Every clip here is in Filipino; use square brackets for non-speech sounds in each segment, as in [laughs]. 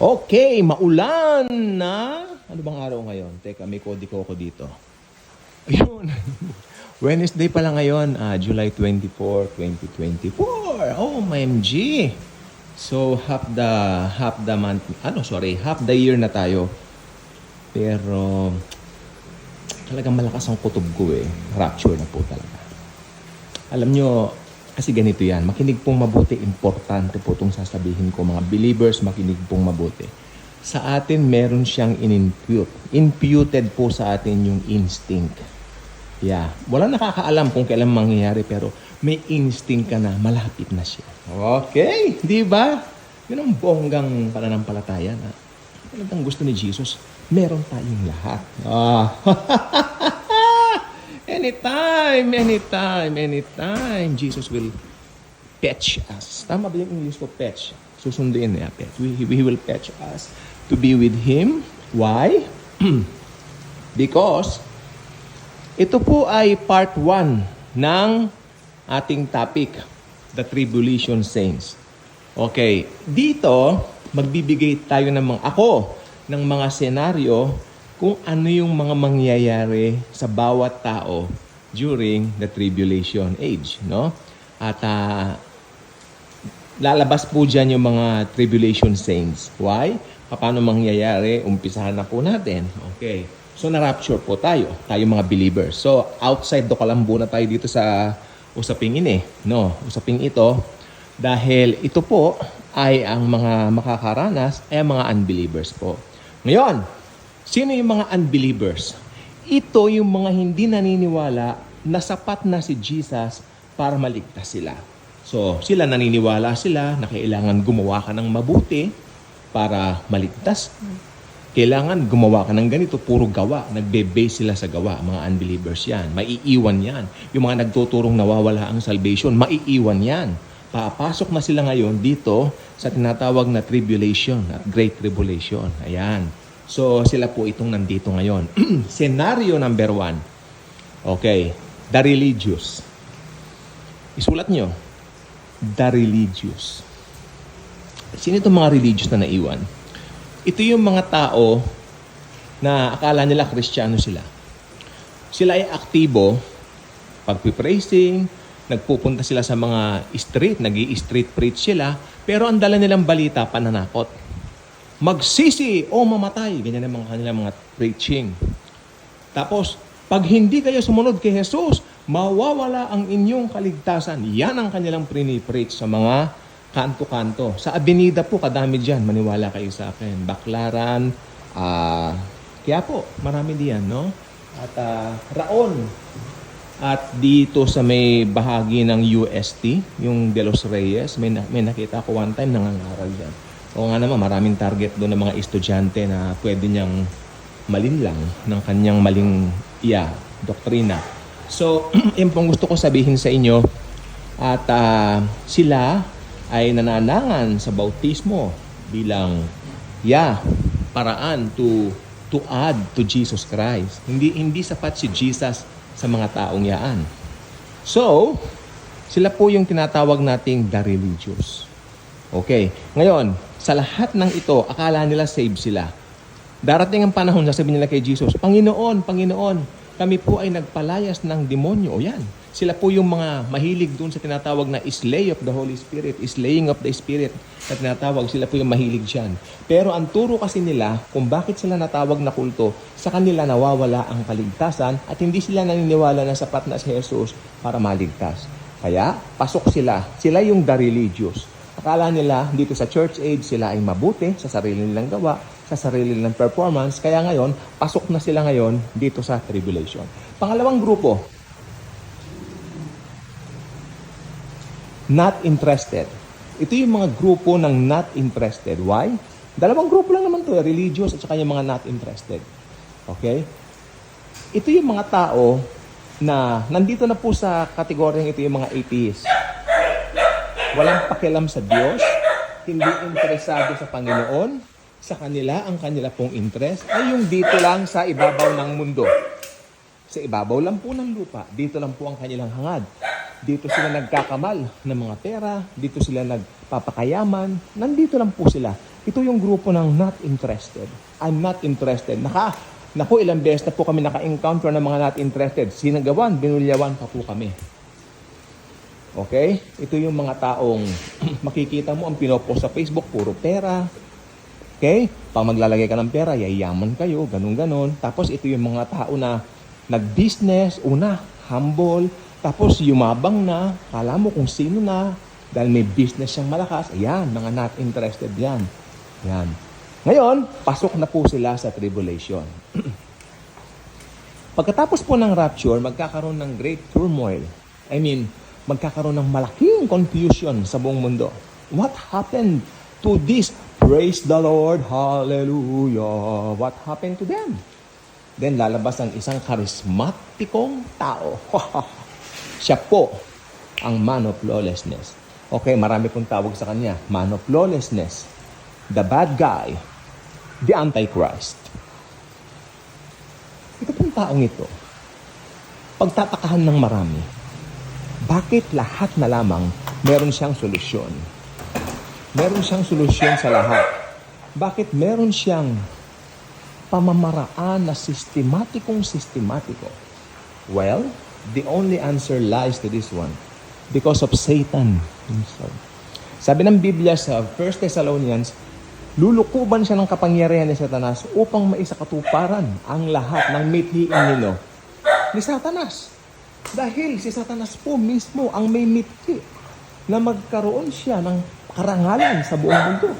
Okay, maulan na. Ano bang araw ngayon? Teka, may kodiko ko dito. Ayun. [laughs] Wednesday pala ngayon, ah, July 24, 2024. Oh, MG. So, half the, half the month, ano, sorry, half the year na tayo. Pero, talagang malakas ang kutob ko eh. Rapture na po talaga. Alam nyo, kasi ganito yan, makinig pong mabuti, importante po itong sasabihin ko. Mga believers, makinig pong mabuti. Sa atin, meron siyang in-impute. Imputed po sa atin yung instinct. Yeah. Wala nakakaalam kung kailan mangyayari, pero may instinct ka na, malapit na siya. Okay, di ba? Yun ang bonggang pananampalataya na talagang gusto ni Jesus, meron tayong lahat. Ah. [laughs] anytime, anytime, anytime, Jesus will fetch us. Tama ba yung English ko, fetch? Susunduin niya, fetch. We, he will fetch us to be with Him. Why? [clears throat] Because ito po ay part 1 ng ating topic, the tribulation saints. Okay, dito magbibigay tayo ng mga ako ng mga senaryo kung ano yung mga mangyayari sa bawat tao during the tribulation age, no? At ah, lalabas po dyan yung mga tribulation saints. Why? Paano mangyayari? Umpisahan na po natin. Okay. So, na-rapture po tayo. Tayo mga believers. So, outside do kalambo na tayo dito sa usaping ini. No? Usaping ito. Dahil ito po ay ang mga makakaranas ay ang mga unbelievers po. Ngayon, sino yung mga unbelievers? Ito yung mga hindi naniniwala na sapat na si Jesus para maligtas sila. So, sila naniniwala sila na kailangan gumawa ka ng mabuti para maligtas. Kailangan gumawa ka ng ganito, puro gawa. Nagbe-base sila sa gawa, mga unbelievers yan. Maiiwan yan. Yung mga nagtuturong nawawala ang salvation, maiiwan yan. Papasok na sila ngayon dito sa tinatawag na tribulation at great tribulation. Ayan. So, sila po itong nandito ngayon. [clears throat] Scenario number one. Okay. The religious. Isulat nyo. The religious. Sino itong mga religious na naiwan? Ito yung mga tao na akala nila kristyano sila. Sila ay aktibo, pagpipraising, nagpupunta sila sa mga street, nag street preach sila, pero ang dala nilang balita, pananakot. Magsisi o mamatay, ganyan ang mga kanilang mga preaching. Tapos, pag hindi kayo sumunod kay Jesus, mawawala ang inyong kaligtasan. Yan ang kanilang prini-preach sa mga kanto-kanto. Sa Avenida po, kadami dyan. Maniwala kayo sa akin. Baklaran, ah, kaya po, marami diyan, no? At ah, Raon. At dito sa may bahagi ng UST, yung De Los Reyes, may, may nakita ko one time nangangaral dyan. O nga naman, maraming target doon ng mga estudyante na pwede niyang malinlang ng kanyang maling iya, doktrina. So, [clears throat] yun pong gusto ko sabihin sa inyo at ah, sila ay nananangan sa bautismo bilang yeah, paraan to to add to Jesus Christ. Hindi hindi sapat si Jesus sa mga taong yaan. So, sila po yung tinatawag nating the religious. Okay. Ngayon, sa lahat ng ito, akala nila save sila. Darating ang panahon, sasabihin nila kay Jesus, Panginoon, Panginoon, kami po ay nagpalayas ng demonyo. O yan. Sila po yung mga mahilig dun sa tinatawag na slay of the Holy Spirit, slaying of the Spirit na tinatawag. Sila po yung mahilig dyan. Pero ang turo kasi nila kung bakit sila natawag na kulto, sa kanila nawawala ang kaligtasan at hindi sila naniniwala na sapat na si Jesus para maligtas. Kaya, pasok sila. Sila yung the religious. Akala nila dito sa church age sila ay mabuti sa sarili nilang gawa, sa sarili nilang performance. Kaya ngayon, pasok na sila ngayon dito sa tribulation. Pangalawang grupo, not interested. Ito yung mga grupo ng not interested. Why? Dalawang grupo lang naman to, eh, religious at saka yung mga not interested. Okay? Ito yung mga tao na nandito na po sa kategoryang ito yung mga atheists. Walang pakialam sa Diyos, hindi interesado sa Panginoon, sa kanila ang kanila pong interest ay yung dito lang sa ibabaw ng mundo. Sa ibabaw lang po ng lupa, dito lang po ang kanilang hangad. Dito sila nagkakamal ng mga pera, dito sila nagpapakayaman, nandito lang po sila. Ito yung grupo ng not interested. I'm not interested. Naka, naku, ilang beses na po kami naka-encounter ng mga not interested. Sinagawan, binulyawan pa po kami. Okay? Ito yung mga taong [clears throat] makikita mo ang pinopost sa Facebook, puro pera. Okay? Pag maglalagay ka ng pera, yayaman kayo, ganun-ganon. Tapos ito yung mga tao na nag-business, una, humble, tapos yumabang na, kala mo kung sino na, dahil may business siyang malakas, ayan, mga not interested yan. Yan. Ngayon, pasok na po sila sa tribulation. [clears throat] Pagkatapos po ng rapture, magkakaroon ng great turmoil. I mean, magkakaroon ng malaking confusion sa buong mundo. What happened to this? Praise the Lord, hallelujah. What happened to them? Then lalabas ang isang karismatikong tao. [laughs] Siya po ang man of lawlessness. Okay, marami pong tawag sa kanya. Man of lawlessness. The bad guy. The Antichrist. Ito pong taong ito, pagtatakahan ng marami, bakit lahat na lamang meron siyang solusyon? Meron siyang solusyon sa lahat. Bakit meron siyang pamamaraan na sistematikong sistematiko? Well, the only answer lies to this one. Because of Satan himself. Sabi ng Biblia sa 1 Thessalonians, lulukuban siya ng kapangyarihan ni Satanas upang maisakatuparan ang lahat ng mithiin nilo ni Satanas. Dahil si Satanas po mismo ang may mithi na magkaroon siya ng karangalan sa buong mundo.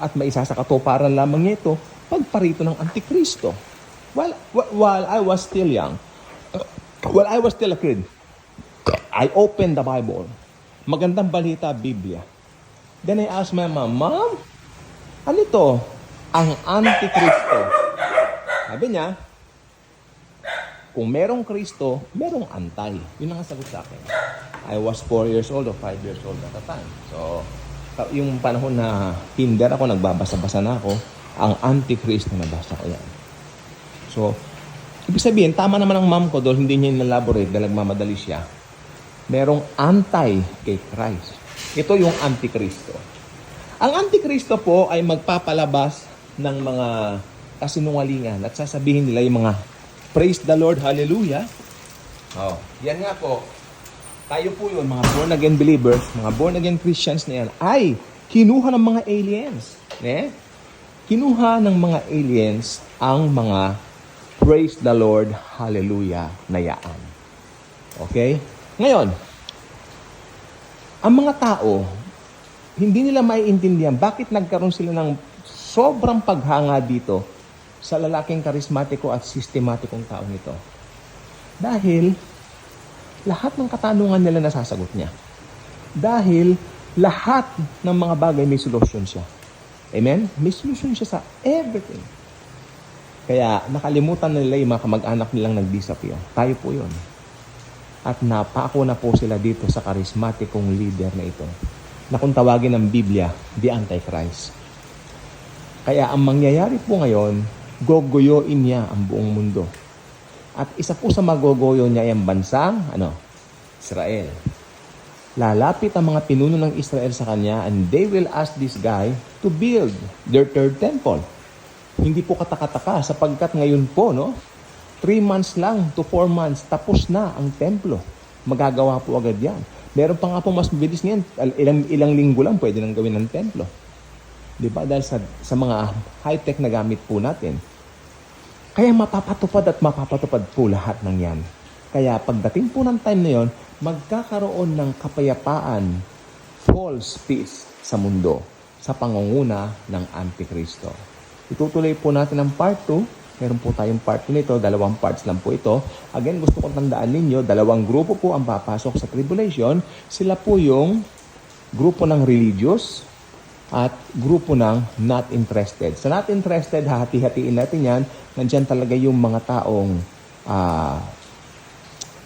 At maisasakatuparan lamang niya ito pagparito ng Antikristo. While, while I was still young, while I was still a kid, I opened the Bible. Magandang balita, Biblia. Then I asked my mom, Mom, ano ito? Ang Antikristo. Sabi niya, kung merong Kristo, merong antay. Yun ang sagot sa akin. I was 4 years old or 5 years old at the time. So, yung panahon na kinder ako, nagbabasa-basa na ako, ang Antikristo nabasa ko yan. So, ibig sabihin, tama naman ang mom ko dahil hindi niya inelaborate dahil nagmamadali siya. Merong anti kay Christ. Ito yung Antikristo. Ang Antikristo po ay magpapalabas ng mga kasinungalingan at sasabihin nila yung mga praise the Lord, hallelujah. Oh, yan nga po. Tayo po yun, mga born again believers, mga born again Christians na yan, ay kinuha ng mga aliens. Ne? Kinuha ng mga aliens ang mga praise the Lord, hallelujah na yaan. Okay? Ngayon, ang mga tao, hindi nila maiintindihan bakit nagkaroon sila ng sobrang paghanga dito sa lalaking karismatiko at sistematikong taong ito. Dahil lahat ng katanungan nila nasasagot niya. Dahil lahat ng mga bagay may solusyon siya. Amen? May solusyon siya sa everything. Kaya nakalimutan na nila yung mga kamag-anak nilang nag-disappear. Tayo po yun. At napako na po sila dito sa karismatikong leader na ito. Na kung tawagin ng Biblia, the Antichrist. Kaya ang mangyayari po ngayon, gogoyoin niya ang buong mundo. At isa po sa magogoyo niya ay ang bansang, ano, Israel. Lalapit ang mga pinuno ng Israel sa kanya and they will ask this guy to build their third temple. Hindi po katakataka sapagkat ngayon po, no, three months lang to four months, tapos na ang templo. Magagawa po agad yan. Meron pa nga po mas mabilis ngayon, ilang, ilang linggo lang pwede nang gawin ng templo. Di ba? Dahil sa, sa mga high-tech na gamit po natin. Kaya mapapatupad at mapapatupad po lahat ng yan. Kaya pagdating po ng time na yon, magkakaroon ng kapayapaan, false peace sa mundo sa pangunguna ng Antikristo. Itutuloy po natin ang part 2. Meron po tayong part 2 nito. Dalawang parts lang po ito. Again, gusto kong tandaan ninyo, dalawang grupo po ang papasok sa tribulation. Sila po yung grupo ng religious at grupo ng not interested. Sa not interested, hahati-hatiin natin yan. Nandyan talaga yung mga taong ah,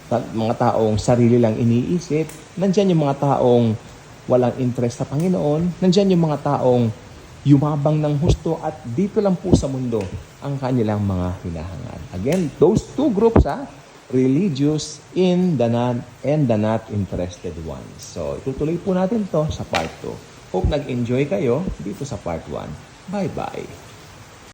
ta- mga taong sarili lang iniisip. Nandyan yung mga taong walang interest sa Panginoon. Nandyan yung mga taong yumabang ng husto at dito lang po sa mundo ang kanilang mga hinahangad. Again, those two groups ha, religious in the not and the not interested ones. So, itutuloy po natin to sa part 2. Hope nag-enjoy kayo dito sa part 1. Bye-bye.